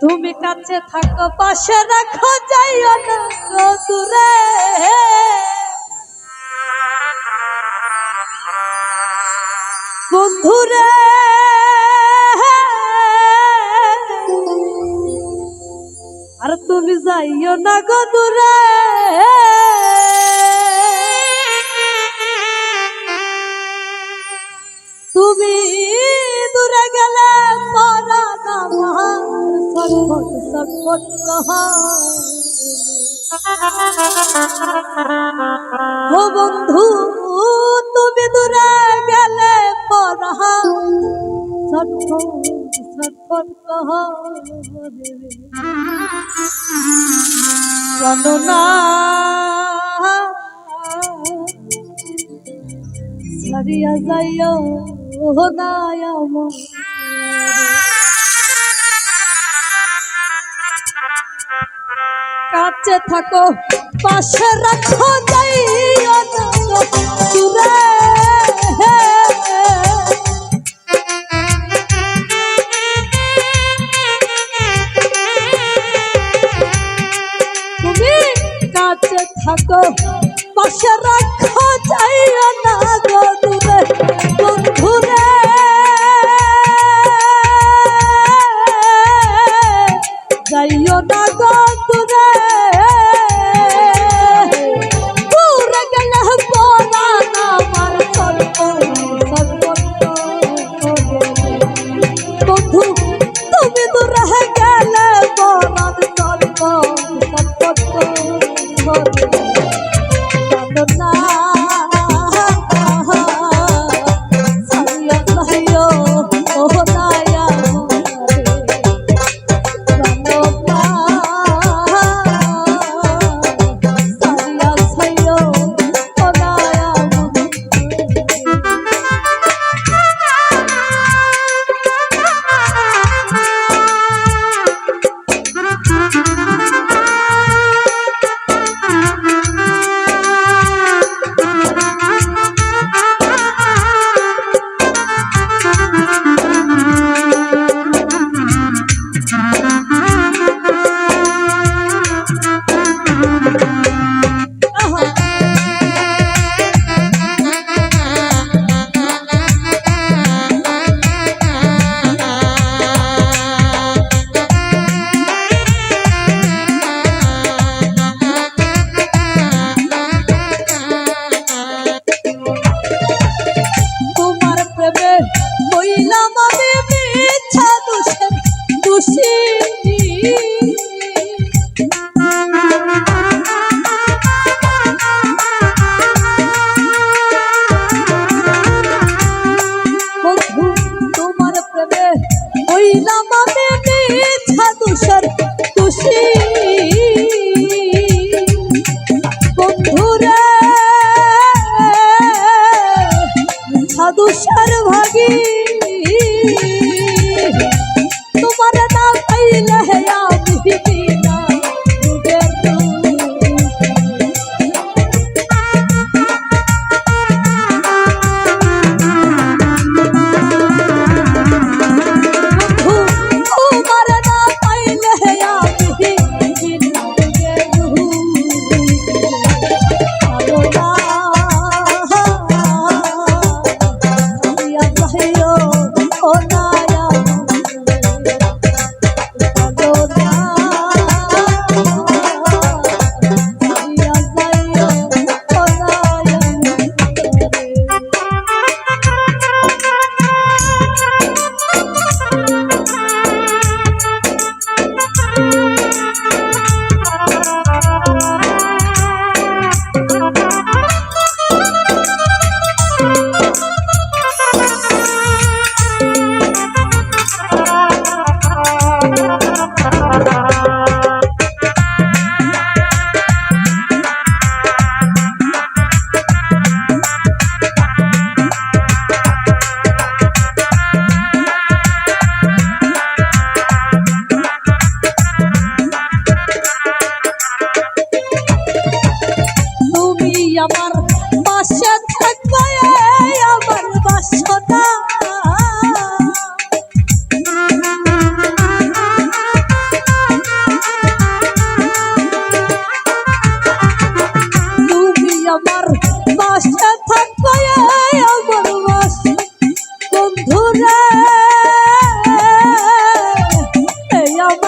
তুমি কাছে থাকো, পাশে রাখো, যাইও না দূরে বন্ধুরে, আর তুমি যাইও না গো দূরে। ছটফট ও বন্ধু, তুমি দূরে গেলে পরাণ ছটফট ছটফট কহ জানো না যাইও না আমার কাছে থাকো পাশে রাখো যাইও বন্ধু হইলাম আমি তোমার প্রেমে হইলাম আমি।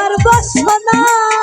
এই আমার বাসনা